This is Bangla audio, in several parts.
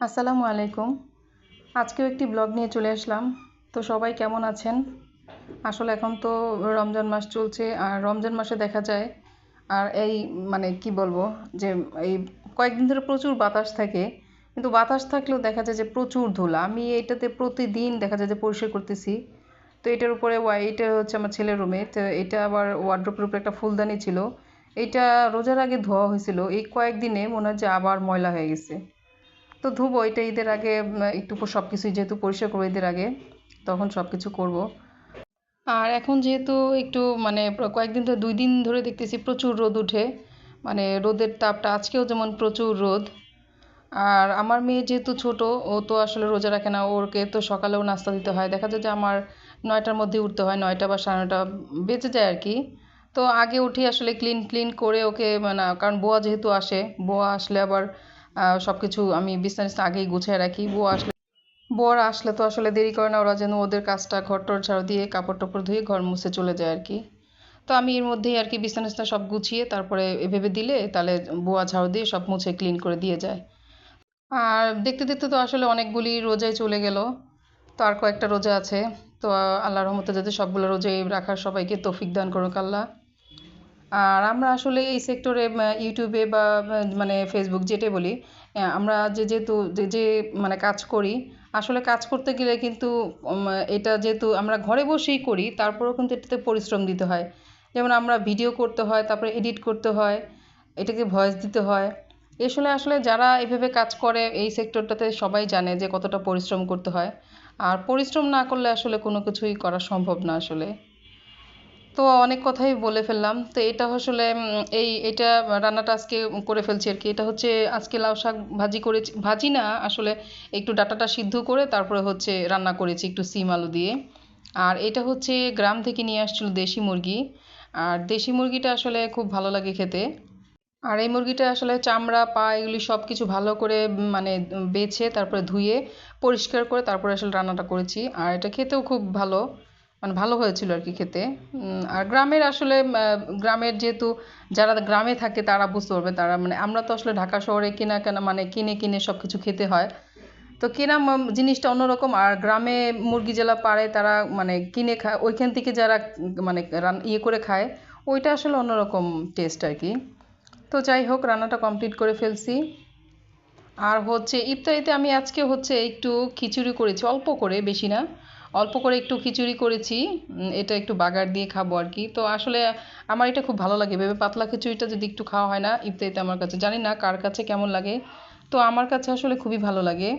আসসালামু আলাইকুম। আজকেও একটি ব্লগ নিয়ে চলে আসলাম। তো সবাই কেমন আছেন? আসলে এখন তো রমজান মাস চলছে আর রমজান মাসে দেখা যায় আর এই মানে কি বলব যে এই কয়েকদিন ধরে প্রচুর বাতাস থাকে, কিন্তু বাতাস থাকলেও দেখা যায় যে প্রচুর ধুলা। আমি এটাতে প্রতিদিন দেখা যায় যে পরিষ্কার করতেছি। তো এটার উপরে এটা হচ্ছে আমার ছেলের রুমে তো এটা আবার ওয়ার্ড্রোপের উপরে একটা ফুলদানি ছিল। এটা রোজার আগে ধোয়া হয়েছিল। এই কয়েকদিনে মনে হয় যে আবার ময়লা হয়ে গেছে। তো ধুবো, এটা ঈদের আগে একটু সব কিছুই যেহেতু পরিষ্কার করব ঈদের আগে, তখন সব কিছু করব। আর এখন যেহেতু একটু মানে কয়েকদিন ধরে, দুই দিন ধরে দেখতেছি প্রচুর রোদ উঠে। মানে রোদের তাপটা আজকেও যেমন প্রচুর রোদ। আর আমার মেয়ে যেহেতু ছোট, ও তো আসলে রোজা রাখে না ওকে তো সকালেও নাস্তা দিতে হয়। দেখা যায় যে আমার নয়টার মধ্যে উঠতে হয়, নয়টা বা সাড়ে নয়টা বেজে যায় আর কি। তো আগে উঠে আসলে ক্লিন ক্লিন করে ওকে মানে কারণ বোয়া যেহেতু আসে, বোয়া আসলে আবার সব কিছু আমি বিছানা আগেই গুছিয়ে রাখি। বোয়া আসলে বর আসলে তো আসলে দেরি করে না, ওরা যেন ওদের কাজটা ঘর টর ঝাড়ু দিয়ে কাপড় টাপড় ধুয়ে ঘর মুছে চলে যায় আর কি তো আমি এর মধ্যেই আর কি বিছানা সব গুছিয়ে, তারপরে এভাবে দিলে তাহলে বোয়া ঝাড়ু দিয়ে সব মুছে ক্লিন করে দিয়ে যায়। আর দেখতে দেখতে তো আসলে অনেকগুলি রোজাই চলে গেল। তো আর কয়েকটা রোজা আছে। তো আল্লাহর রহমতে যাতে সবগুলো রোজাই রাখার সবাইকে তৌফিক দান করুক আল্লাহ। আর আমরা আসলে এই সেক্টরে ইউটিউবে বা মানে ফেসবুক যেটাই বলি আমরা যে যেহেতু, যে যে মানে কাজ করি, আসলে কাজ করতে গেলে কিন্তু এটা যেহেতু আমরা ঘরে বসেই করি, তারপরেও কিন্তু এটাতে পরিশ্রম দিতে হয়। যেমন আমরা ভিডিও করতে হয়, তারপরে এডিট করতে হয়, এটাকে ভয়েস দিতে হয়। আসলে আসলে যারা এভাবে কাজ করে, এই সেক্টরটাতে সবাই জানে যে কতটা পরিশ্রম করতে হয়। আর পরিশ্রম না করলে আসলে কোনো কিছুই করা সম্ভব না আসলে। তো অনেক কথাই বলে ফেললাম। তো এটা আসলে এই, এটা রান্নাটা আজকে করে ফেলছি আর কি। এটা হচ্ছে আজকে লাউ শাক ভাজি করেছি, ভাজি না, আসলে একটু ডাটাটা সিদ্ধ করে তারপরে হচ্ছে রান্না করেছি একটু সিম আলু দিয়ে। আর এটা হচ্ছে গ্রাম থেকে নিয়ে আসছিল দেশি মুরগি। আর দেশি মুরগিটা আসলে খুব ভালো লাগে খেতে। আর এই মুরগিটা আসলে চামড়া, পা এগুলি সব কিছু ভালো করে মানে বেছে, তারপরে ধুয়ে পরিষ্কার করে তারপরে আসলে রান্নাটা করেছি। আর এটা খেতেও খুব ভালো। মানে ভালো হয়েছিল আর কি খেতে। আর গ্রামের আসলে গ্রামের যেহেতু যারা গ্রামে থাকে তারা বুঝতে পারবে, তারা মানে আমরা তো আসলে ঢাকা শহরে কিনা কেনা মানে কিনে কিনে সব কিছু খেতে হয়। তো কেনা জিনিসটা অন্যরকম আর গ্রামে মুরগি জেলা পারে তারা মানে কিনে খায় ওইখান থেকে যারা মানে ইয়ে করে খায়, ওইটা আসলে অন্যরকম টেস্ট আর কি। তো যাই হোক, রান্নাটা কমপ্লিট করে ফেলছি। আর হচ্ছে ইফতারিতে আমি আজকে হচ্ছে একটু খিচুড়ি করেছি, অল্প করে, বেশি না। অল্প করে একটু খিচুড়ি করেছি এটা একটু বাগার দিয়ে খাব আর কি। তো আসলে আমার এটা খুব ভালো লাগে, ভেবে পাতলা খিচুড়িটা যদি একটু খাওয়া হয় না, ইফতারিতে আমার কাছে, জানি না কার কাছে কেমন লাগে, তো আমার কাছে আসলে খুবই ভালো লাগে।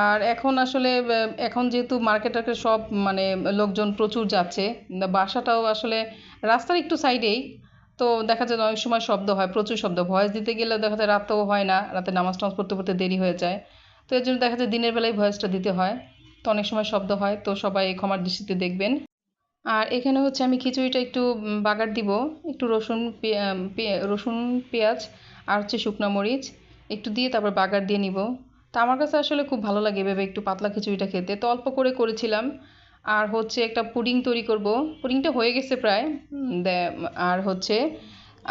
আর এখন আসলে এখন যেহেতু মার্কেট টার্কেট সব মানে লোকজন প্রচুর যাচ্ছে বাসাটাও আসলে রাস্তার একটু সাইডেই তো দেখা যায় অনেক সময় শব্দ হয়, প্রচুর শব্দ ভয়েস দিতে গেলে দেখা যায় রাতেও হয় না, রাতে নামাজ টামাজ পড়তে পড়তে দেরি হয়ে যায়। তো এর জন্য দেখা যায় দিনের বেলায় ভয়েসটা দিতে হয়। তো অনেক সময় শব্দ হয়, তো সবাই ক্ষমার দৃষ্টিতে দেখবেন। আর এখানে হচ্ছে আমি খিচুড়িটা একটু বাগার দিব। একটু রসুন রসুন, পেঁয়াজ আর হচ্ছে শুকনো মরিচ একটু দিয়ে তারপর বাগার দিয়ে নিব। তো আমার কাছে আসলে খুব ভালো লাগে এভাবে একটু পাতলা খিচুড়িটা খেতে। তো অল্প করে করেছিলাম। আর হচ্ছে একটা পুডিং তৈরি করব। পুডিংটা হয়ে গেছে প্রায় আর হচ্ছে,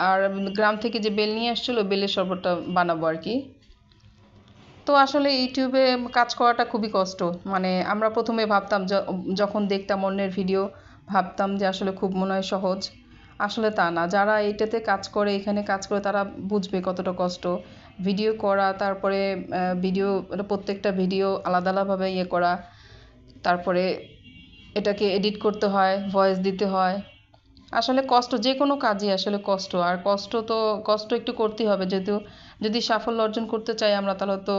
আর গ্রাম থেকে যে বেল নিয়ে আসছিল, বেলের শরবতটা বানাবো আর কি। তো আসলে ইউটিউবে কাজ করাটা খুবই কষ্ট। মানে আমরা প্রথমে ভাবতাম যখন দেখতাম অন্যের ভিডিও ভাবতাম যে আসলে খুব মনে হয় সহজ। আসলে তা না। যারা এইটাতে কাজ করে, এখানে কাজ করে, তারা বুঝবে কতটা কষ্ট। ভিডিও করা, তারপরে ভিডিও প্রত্যেকটা ভিডিও আলাদা আলাদাভাবে ইয়ে করা। তারপরে এটাকে এডিট করতে হয় ভয়েস দিতে হয়। আসলে কষ্ট, যে কোনো কাজই আসলে কষ্ট। আর কষ্ট তো, কষ্ট একটু করতেই হবে। যেহেতু যদি সাফল্য অর্জন করতে চাই আমরা, তাহলে তো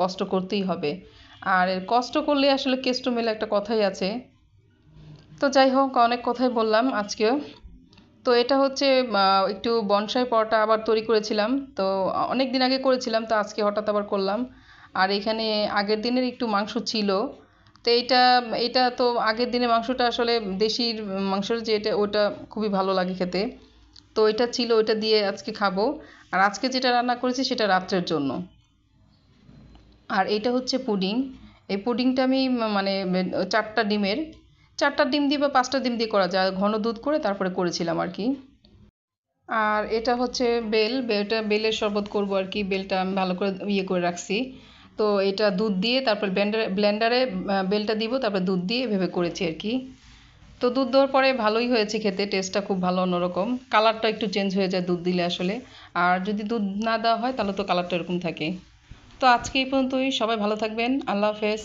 কষ্ট করতেই হবে। আর কষ্ট করলে আসলে কেষ্ট মেলে একটা কথাই আছে। তো যাই হোক, অনেক কথাই বললাম আজকেও। তো এটা হচ্ছে একটু বনসাই পরোটা আবার তৈরি করেছিলাম। তো অনেক দিন আগে করেছিলাম, তো আজকে হঠাৎ আবার করলাম। আর এখানে আগের দিনের একটু মাংস ছিল। তো এইটা এটা তো আগের দিনের মাংসটা আসলে দেশির মাংসের যে এটা, ওটা খুবই ভালো লাগে খেতে। তো এটা ছিল, ওইটা দিয়ে আজকে খাব। আর আজকে যেটা রান্না করেছি সেটা রাত্রের জন্য। আর এটা হচ্ছে পুডিং। এই পুডিংটা আমি মানে চারটা ডিমের, চারটা ডিম দিয়ে বা পাঁচটা ডিম দিয়ে করা যায়। ঘন দুধ করে তারপরে করেছিলাম আর কি। আর এটা হচ্ছে বেল। বেলটা, বেলের শরবত করব আর কি। বেলটা আমি ভালো করে ইয়ে করে রাখছি। তো এটা দুধ দিয়ে তারপর ব্লেন্ডারে ব্লেন্ডারে বেলটা দিব, তারপর দুধ দিয়ে এভাবে করেছি আর কি। তো দুধ দেওয়ার পরে ভালোই হয়েছে খেতে টেস্টটা খুব ভালো অন্যরকম। কালারটা একটু চেঞ্জ হয়ে যায় দুধ দিলে আসলে। আর যদি দুধ না দেওয়া হয় তাহলে তো কালারটা এরকম থাকে। তো আজকে এই পর্যন্তই, সবাই ভালো থাকবেন, আল্লাহ হাফেজ।